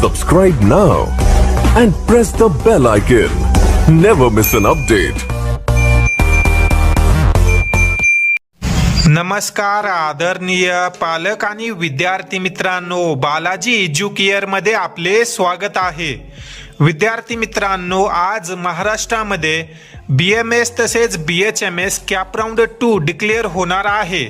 Subscribe now and press the bell icon. Never miss an update. नमस्कार आदरणीय पालक आणि विद्यार्थी मित्रांनो बालाजी एज्युकेअरमध्ये आपले स्वागत आहे विद्यार्थी मित्रांनो आज महाराष्ट्रामध्ये बी एम एस तसेच B H M S CAP round two declare होणार आहे.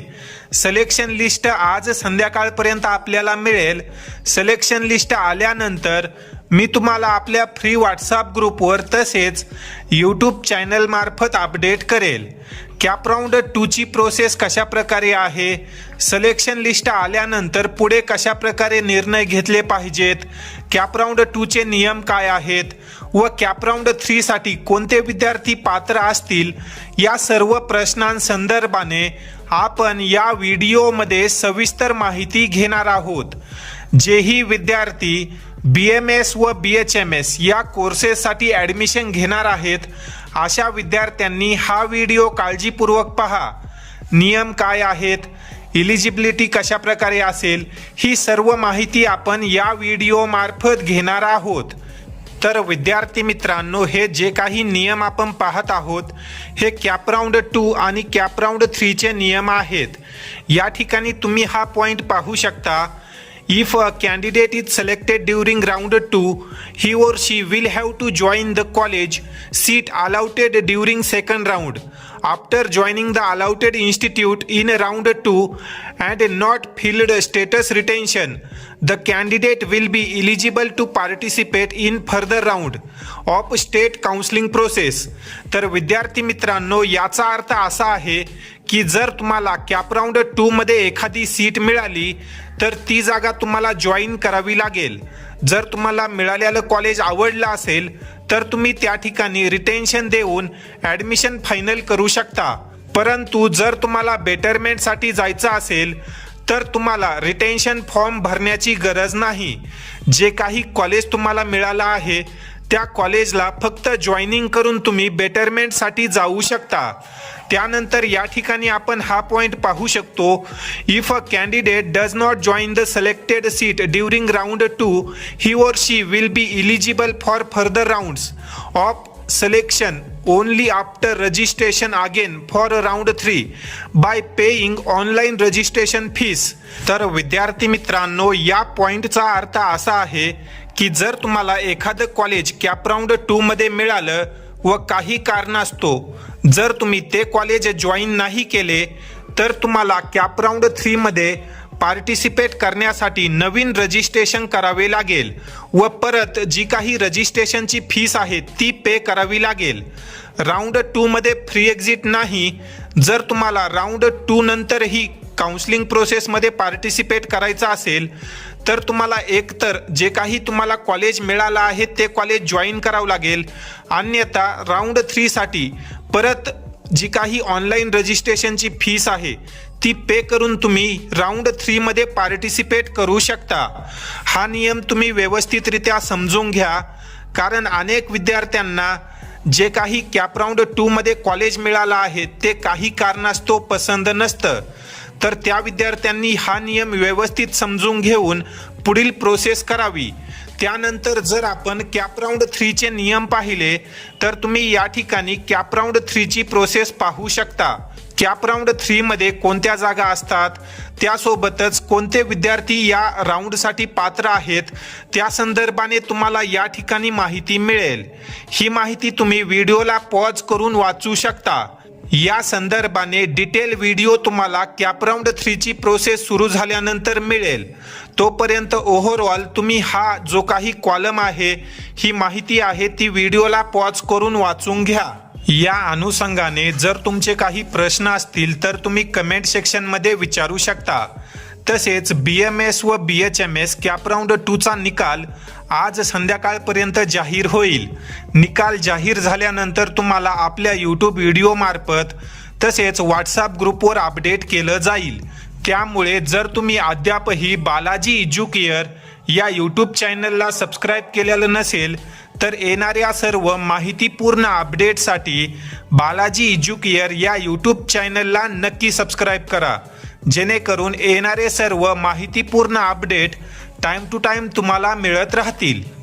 सिलेक्शन लिस्ट आज संध्याकाळपर्यंत आपल्याला मिळेल. सिलेक्शन लिस्ट आल्यानंतर मी तुम्हाला आपल्या फ्री व्हॉट्सअप ग्रुपवर तसेच यूट्यूब चॅनलमार्फत अपडेट करेल. कॅप राऊंड टूची प्रोसेस कशा प्रकारे आहे? सलेक्शन लिस्ट आल्यानंतर पुढे कशा प्रकारे निर्णय घेतले पाहिजेत? कॅप राऊंड टूचे नियम काय आहेत? व कॅप राऊंड थ्रीसाठी कोणते विद्यार्थी पात्र असतील? या सर्व प्रश्नांसंदर्भाने आपण या व्हिडिओमध्ये सविस्तर माहिती घेणार आहोत. जेही विद्यार्थी बी एम एस व बी एच एम एस या कोर्सेससाठी ॲडमिशन घेणार आहेत अशा विद्यार्थ्यांनी हा व्हिडिओ काळजीपूर्वक पहा. नियम काय आहेत? इलिजिबिलिटी कशा प्रकारे असेल? ही सर्व माहिती आपण या व्हिडिओमार्फत घेणार आहोत. तर विद्यार्थी मित्रांनो हे जे काही नियम आपण पाहत आहोत हे कॅपराऊंड टू आणि कॅपराऊंड थ्रीचे नियम आहेत. या ठिकाणी तुम्ही हा पॉईंट पाहू शकता. If a candidate is selected during round 2, he or she will have to join the college seat allotted during second round. After joining the allotted institute in round 2 and not filled status retention, the candidate will be eligible to participate in further round of state counseling process. तर विद्यार्थी मित्रांनो याचा अर्थ असा आहे की जर तुम्हाला कॅप राऊंड टू मध्ये एखादी सीट मिळाली तर ती जागा तुम्हाला जॉईन करावी लागेल. जर तुम्हाला मिळालेलं कॉलेज आवडलं असेल तर तुम्ही त्या ठिकाणी रिटेन्शन देऊन ॲडमिशन फायनल करू शकता. परंतु जर तुम्हाला बेटरमेंटसाठी जायचं असेल तर तुम्हाला रिटेन्शन फॉर्म भरण्याची गरज नाही. जे काही कॉलेज तुम्हाला मिळालं आहे त्या कॉलेजला फक्त जॉईनिंग करून तुम्ही बेटरमेंटसाठी जाऊ शकता. त्यानंतर या ठिकाणी आपण हा पॉईंट पाहू शकतो. If a candidate does not join the selected seat during round two he or she will be eligible for further rounds of selection only after registration again for round three by paying online registration fees तर विद्यार्थी मित्रांनो या पॉईंटचा अर्थ असा आहे की जर तुम्हाला एखादं कॉलेज कॅपराऊंड टूमध्ये टू मध्ये मिळालं व काही कारण असतो जर तुम्ही ते कॉलेज जॉईन नाही केले तर तुम्हाला कॅपराऊंड थ्रीमध्ये पार्टिसिपेट करण्यासाठी नवीन रजिस्ट्रेशन करावे लागेल व परत जी काही रजिस्ट्रेशनची फीस आहे ती पे करावी लागेल. राऊंड टूमध्ये फ्री एक्झिट नाही. जर तुम्हाला राऊंड टू नंतरही काउन्सिलिंग प्रोसेसमध्ये पार्टिसिपेट करायचं असेल तर तुम्हाला एकतर जे काही तुम्हाला कॉलेज मिळालं आहे ते कॉलेज जॉईन करावं लागेल. अन्यथा राऊंड थ्रीसाठी परत जी काही ऑनलाईन रजिस्ट्रेशनची फीस आहे ती पे करून तुम्ही राऊंड थ्रीमध्ये पार्टिसिपेट करू शकता. हा नियम तुम्ही व्यवस्थितरित्या समजून घ्या कारण अनेक विद्यार्थ्यांना जे काही कॅप राऊंड टूमध्ये कॉलेज मिळालं आहे ते काही कारणास्तव पसंत नसतं. तर त्या विद्यार्थ्यांनी हा नियम व्यवस्थित समजून घेऊन पुढील प्रोसेस करावी. त्यानंतर जर आपण कॅपराऊंड थ्रीचे नियम पाहिले तर तुम्ही या ठिकाणी कॅपराऊंड थ्रीची प्रोसेस पाहू शकता. कॅप राऊंड थ्रीमध्ये कोणत्या जागा असतात? त्यासोबतच कोणते विद्यार्थी या राऊंडसाठी पात्र आहेत? त्या संदर्भाने तुम्हाला या ठिकाणी माहिती मिळेल. ही माहिती तुम्ही व्हिडिओला पॉज करून वाचू शकता. या संदर्भाने डिटेल व्हिडिओ तुम्हाला कॅपराऊंड थ्रीची प्रोसेस सुरू झाल्यानंतर मिळेल. तोपर्यंत ओव्हरऑल तुम्ही हा जो काही कॉलम आहे ही माहिती आहे ती व्हिडिओला पॉज करून वाचून घ्या. या अनुषंगाने जर तुमचे काही प्रश्न असतील तर तुम्ही कमेंट सेक्शनमध्ये विचारू शकता. तसेच बी एम एस व B H M S CAP round टूचा निकाल आज संध्याकाळपर्यंत जाहीर होईल. निकाल जाहीर झाल्यानंतर तुम्हाला आपल्या यूट्यूब व्हिडिओमार्फत तसेच व्हॉट्सअप ग्रुपवर अपडेट केलं जाईल. त्यामुळे जर तुम्ही अद्यापही बालाजी इज्युकिअर या यूट्यूब चॅनलला सबस्क्राईब केलेलं नसेल तर येणाऱ्या सर्व माहितीपूर्ण अपडेटसाठी बालाजी इज्युकेअर या यूट्यूब चॅनलला नक्की सबस्क्राईब करा. जेणेकरून येणारे सर्व माहितीपूर्ण अपडेट टाइम टू टाइम तुम्हाला मिळत राहतील.